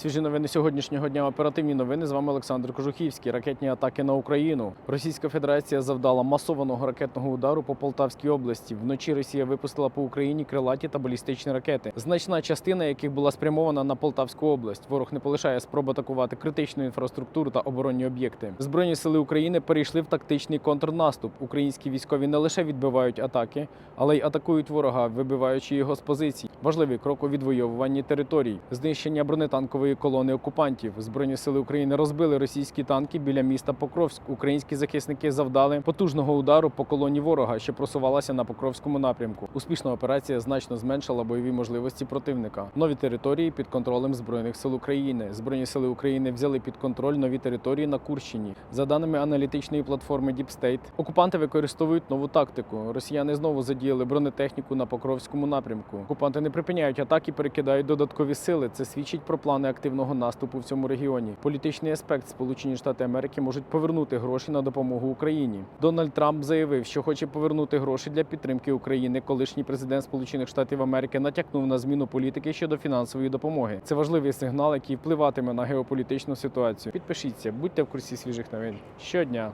Свіжі новини сьогоднішнього дня. Оперативні новини. З вами Олександр Кожухівський. Ракетні атаки на Україну. Російська Федерація завдала масованого ракетного удару по Полтавській області. Вночі Росія випустила по Україні крилаті та балістичні ракети. Значна частина яких була спрямована на Полтавську область. Ворог не полишає спроб атакувати критичну інфраструктуру та оборонні об'єкти. Збройні сили України перейшли в тактичний контрнаступ. Українські військові не лише відбивають атаки, але й атакують ворога, вибиваючи його з позицій. Важливий крок у відвоюванні територій, знищення бронетанкової колони окупантів. Збройні сили України розбили російські танки біля міста Покровськ. Українські захисники завдали потужного удару по колоні ворога, що просувалася на Покровському напрямку. Успішна операція значно зменшила бойові можливості противника. Нові території під контролем збройних сил України. Збройні сили України взяли під контроль нові території на Курщині. За даними аналітичної платформи Deep State, окупанти використовують нову тактику. Росіяни знову задіяли бронетехніку на Покровському напрямку. Окупанти не припиняють атаки, перекидають додаткові сили. Це свідчить про плани активного наступу в цьому регіоні. Політичний аспект Сполучені Штати Америки можуть повернути гроші на допомогу Україні. Дональд Трамп заявив, що хоче повернути гроші для підтримки України. Колишній президент Сполучених Штатів Америки натякнув на зміну політики щодо фінансової допомоги. Це важливий сигнал, який впливатиме на геополітичну ситуацію. Підпишіться, будьте в курсі свіжих новин щодня.